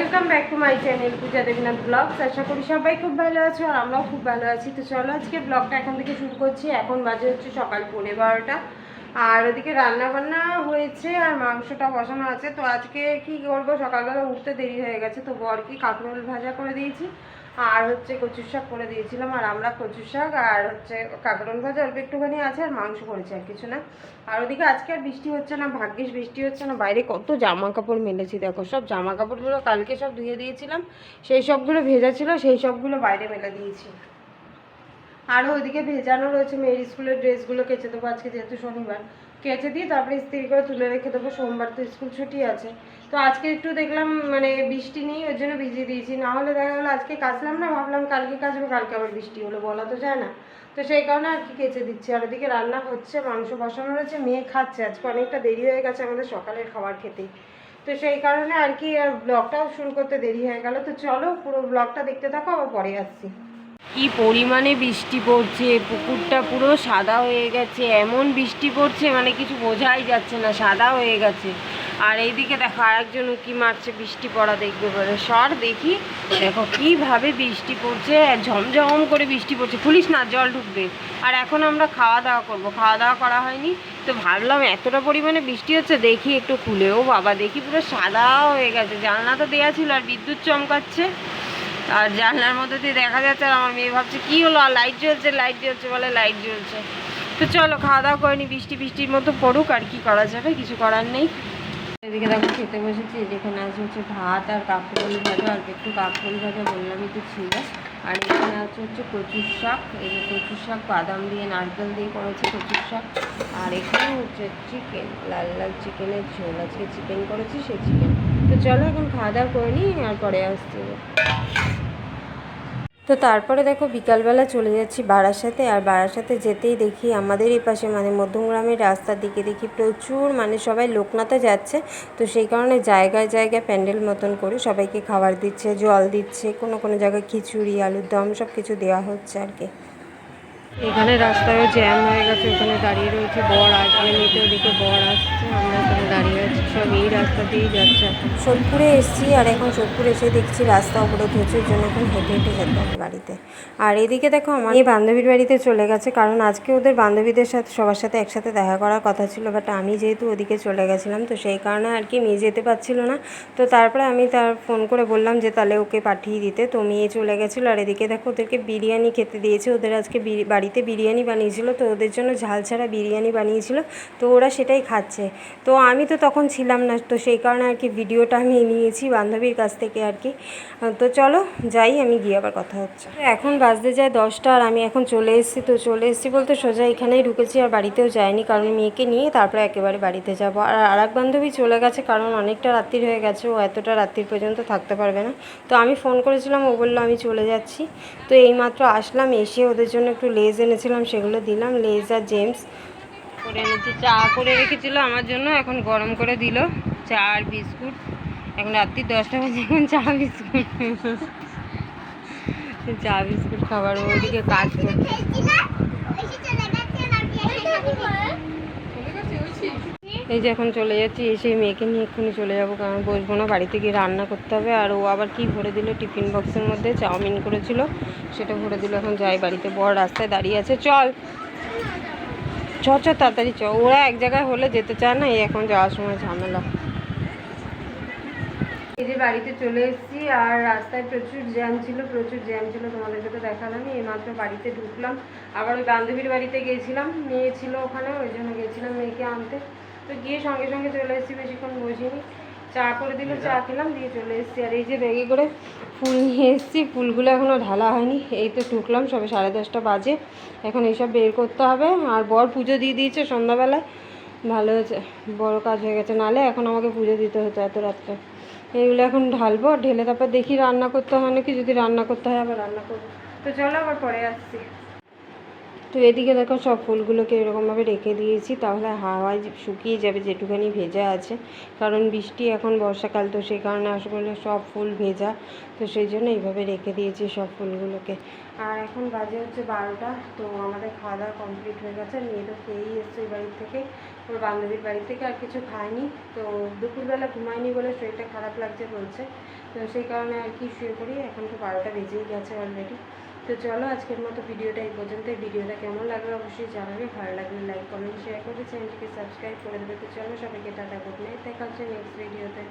Welcome back to my channel Puja Debinath vlogs আশা করি সবাই খুব ভালো আছো আর আমরাও খুব ভালো আছি। তো চলো আজকে ব্লগটা এখন থেকে শুরু করছি। এখন বাজে হচ্ছে সকাল পৌনে বারোটা। আর ওদিকে রান্না বান্না হয়েছে আর মাংসটা বসানো আছে। তো আজকে কি করব? সকালবেলা উঠতে দেরি হয়ে গেছে। তো বরকে কাঁকরোল ভাজা করে দিয়েছি। আর হচ্ছে কচুর শাক করে দিয়েছিলাম, আর আমরা কচুর শাক আর হচ্ছে কাঁকরোল ভাজা অল্প একটুখানি আছে আর মাংস করেছি আর কিছু না। আর ওদিকে আজকে আর বৃষ্টি হচ্ছে না, ভাগ্যিস বৃষ্টি হচ্ছে না, বাইরে কত জামা কাপড় মেলেছি দেখো, সব জামা কাপড়গুলো কালকে সব ধুয়ে দিয়েছিলাম, সেই সবগুলো ভেজা ছিল, সেই সবগুলো বাইরে মেলে দিয়েছি। আরও ওইদিকে ভেজানো রয়েছে মেয়ের স্কুলের ড্রেসগুলো কেচে দেবো আজকে, যেহেতু শনিবার। কেচে দিয়ে তারপরে ইস্ত্রি করে তুলে রেখে দেবো। সোমবার তো স্কুল ছুটি আছে। তো আজকে একটু দেখলাম মানে বৃষ্টি নেই ওই জন্য ভিজিয়ে দিয়েছি। না হলে দেখা গেলো আজকে কাচলাম না, ভাবলাম কালকে কাচবো, কালকে আবার বৃষ্টি হলো, বলা তো যায় না। তো সেই কারণে আর কি কেচে দিচ্ছি। আর ওদিকে রান্না হচ্ছে, মাংস বসানো রয়েছে, মেয়ে খাচ্ছে। আজকে অনেকটা দেরি হয়ে গেছে আমাদের সকালের খাবার খেতে। তো সেই কারণে আর কি আর ব্লগটাও শুরু করতে দেরি হয়ে গেল। তো চলো পুরো ব্লগটা দেখতে থাকো, আবার পরে আসছি। কি পরিমাণে বৃষ্টি পড়ছে? পুকুরটা পুরো সাদা হয়ে গেছে। এমন বৃষ্টি পড়ছে মানে কিছু বোঝাই যাচ্ছে না, সাদা হয়ে গেছে। আর এইদিকে দেখো, আরেকজন উকি মারছে, বৃষ্টি পড়া দেখবে বলে। সর দেখি, দেখো কীভাবে বৃষ্টি পড়ছে ঝমঝম করে বৃষ্টি পড়ছে। খুলিস না, জল ঢুকবে। আর এখন আমরা খাওয়া দাওয়া করব। খাওয়া দাওয়া করা হয়নি, তো ভাবলাম এতটা পরিমাণে বৃষ্টি হচ্ছে, দেখি একটু খুলে ও বাবা, দেখি পুরো সাদা হয়ে গেছে। জানলা তো দেওয়া ছিল, আর বিদ্যুৎ চমকাচ্ছে। আর জানলার মধ্যে দিয়ে দেখা যাচ্ছে আর আমার মেয়ে ভাবছে, কি হলো? আর লাইট জ্বলছে লাইট জ্বলছে বলে লাইট জ্বলছে। তো চলো খাওয়া দাওয়া করিনি বৃষ্টি বৃষ্টির মতো পড়ুক, আর কি করা যাবে? কিছু করার নেই। এদিকে দেখো, খেতে বসেছি যেখানে আছে হচ্ছে ভাত আর কাঁকরোল ভাজা অল্প একটু কাঁকরোল ভাজা বললামই তো ছিল। আর এখানে আছে হচ্ছে কচুর শাক, এই যে কচুর শাক, বাদাম দিয়ে, নারকেল দিয়ে করেছে কচুর শাক। আর এখানে হচ্ছে চিকেন লাল লাল চিকেনের ঝোল আজকে চিকেন করেছি, সেই চিকেন তো চলো এখন খাওয়া দাওয়া করে নিই আর পরে আসছি। তো তারপরে দেখো বিকালবেলা চলে যাচ্ছি বারাসাতে, আর বারাসাতে যেতেই দেখি আমাদের এই পাশে মানে মধ্যমগ্রামের রাস্তার দিকে দেখি প্রচুর মানে সবাই লোকনাথে যাচ্ছে। তো সেই কারণে জায়গায় জায়গায় প্যান্ডেল মতন করে সবাইকে খাবার দিচ্ছে, জল দিচ্ছে, কোনো কোনো জায়গায় খিচুড়ি, আলুর দম সব কিছু দেওয়া হচ্ছে আর কি। এখানে রাস্তায় জ্যাম হয়ে গেছে, ওখানে দাঁড়িয়ে রয়েছে, বর আসবে নিতে, ওদিকে বর আসছে, আমরা এখানে দাঁড়িয়ে আছি, সব এই রাস্তা দিয়েই যাচ্ছে। সোদপুরে এসেছি, আর এখন সোদপুর এসে দেখছি রাস্তা অবরোধ ওই জন্য এখন হেঁটে হেঁটে যেতে হবে বাড়িতে। আর এদিকে দেখো, আমার এই বান্ধবীর বাড়িতে চলে গেছে, কারণ আজকে ওদের বান্ধবীদের সাথে, সবার সাথে একসাথে দেখা করার কথা ছিল বাট আমি যেহেতু ওদিকে চলে গেছিলাম, তো সেই কারণে আর কি মেয়ে যেতে পারছিল না। তো তারপরে আমি তার ফোন করে বললাম যে, তাহলে ওকে পাঠিয়ে দিতে। তো মেয়ে চলে গেছিল, আর এদিকে দেখো, ওদেরকে বিরিয়ানি খেতে দিয়েছে, ওদের আজকে বাড়িতে বিরিয়ানি বানিয়েছিল, তো ওদের জন্য ঝাল ছাড়া বিরিয়ানি বানিয়েছিল, তো ওরা সেটাই খাচ্ছে। তো আমি তো তখন ছিলাম না, তো সেই কারণে আর কি ভিডিওটা আমি নিয়েছি বান্ধবীর কাছ থেকে আর কি। তো চলো যাই, আমি গিয়ে আবার কথা হচ্ছে। এখন বাজতে যায় দশটা আর আমি এখন চলে এসেছি, তো চলে এসেছি বলতে সোজা এখানেই ঢুকেছি আর বাড়িতেও যাইনি, কারণ মেয়েকে নিয়ে তারপরে একেবারে বাড়িতে যাব। আর আর এক বান্ধবী চলে গেছে, কারণ অনেকটা রাত্রির হয়ে গেছে, ও এতটা রাত্রির পর্যন্ত থাকতে পারবে না। তো আমি ফোন করেছিলাম, ও বলল আমি চলে যাচ্ছি। তো এইমাত্র আসলাম, এসে ওদের জন্য একটু লেজ এনেছিলাম, সেগুলো দিলাম। লেজ আর জেমস করে এনেছি। চা করে রেখেছিল আমার জন্য, এখন গরম করে দিল। চা আর বিস্কুট। এখন রাত্রি দশটা বাজে, এখন চা, বিস্কুট। চা, বিস্কুট খাবার, ওদিকে কাজ করছে। এই যে এখন চলে যাচ্ছি এসে মেয়েকে নিয়ে এক্ষুনি চলে যাব, কারণ বসবো না, বাড়িতে গিয়ে রান্না করতে হবে। আর ও আবার কি ভরে দিল? টিফিন বক্সের মধ্যে চাউমিন করেছিল, সেটা ভরে দিল। এখন যাই বাড়িতে বড় রাস্তায় দাঁড়িয়ে আছে। চল। চ চ, তাড়াতাড়ি চ। ওরা এক জায়গায় হলে যেতে চায় না, এই এখন যাওয়ার সময় ঝামেলা। এই যে বাড়িতে চলে এসেছি, আর রাস্তায় প্রচুর জ্যাম ছিল, প্রচুর জ্যাম ছিল তোমাদেরকে তো দেখালাম এই মাত্র বাড়িতে ঢুকলাম। আবার ওই বান্ধবীর বাড়িতে গিয়েছিলাম মেয়ে ছিল ওখানে, ওই জন্য গেছিলাম মেয়েকে আনতে। তো গিয়ে সঙ্গে সঙ্গে চলে এসেছি, বেশিক্ষণ বসিনি। চা করে দিল, চা খেলাম, দিয়ে চলে এসেছি। আর এই যে ব্যাগে করে ফুল নিয়ে এসেছি, ফুলগুলো এখনও ঢালা হয়নি। এই তো ঢুকলাম, সবে সাড়ে দশটা বাজে। এখন এইসব বের করতে হবে। আর বর পুজো দিয়ে দিয়েছে সন্ধ্যাবেলায়। ভালো হয়েছে, বড় কাজ হয়ে গেছে। নালে এখন আমাকে পুজো দিতে হতো এত রাত্রে। এইগুলো এখন ঢালবো, ঢেলে তারপর দেখি রান্না করতে হয় নাকি? যদি রান্না করতে হয়, আবার রান্না করব। তো চলো, আবার পরে আসছি। তো এদিকে দেখো সব ফুলগুলোকে এরকমভাবে রেখে দিয়েছি, তাহলে হাওয়ায় শুকিয়ে যাবে যেটুখানি ভেজা আছে। কারণ বৃষ্টি এখন বর্ষাকাল, তো সেই কারণে আসলে সব ফুল ভেজা। তো সেই জন্য এইভাবে রেখে দিয়েছি সব ফুলগুলোকে। আর এখন বাজে হচ্ছে বারোটা, তো আমাদের খাওয়া দাওয়া কমপ্লিট হয়ে গেছে। মেয়ে তো খেয়েই এসছে এই বাড়ির থেকে, ওর বান্ধবীর বাড়ি থেকে, আর কিছু খায়নি। তো দুপুরবেলা ঘুমায়নি বলে শরীরটা খারাপ লাগছে বলছে। তো সেই কারণে আর কি শুয়ে পড়ি, এখন তো বারোটা বেজেই গেছে অলরেডি তো চলো আজকের মতো ভিডিওটা এই পর্যন্ত। ভিডিওটা কেমন লাগল অবশ্যই জানাবে। ভালো লাগলে লাইক কমেন্ট শেয়ার করবে চ্যানেলটিকে সাবস্ক্রাইব করে দেবে। তো চলো সবাইকে টাটা গুড নাইট দেখা হচ্ছে নেক্সট ভিডিওতে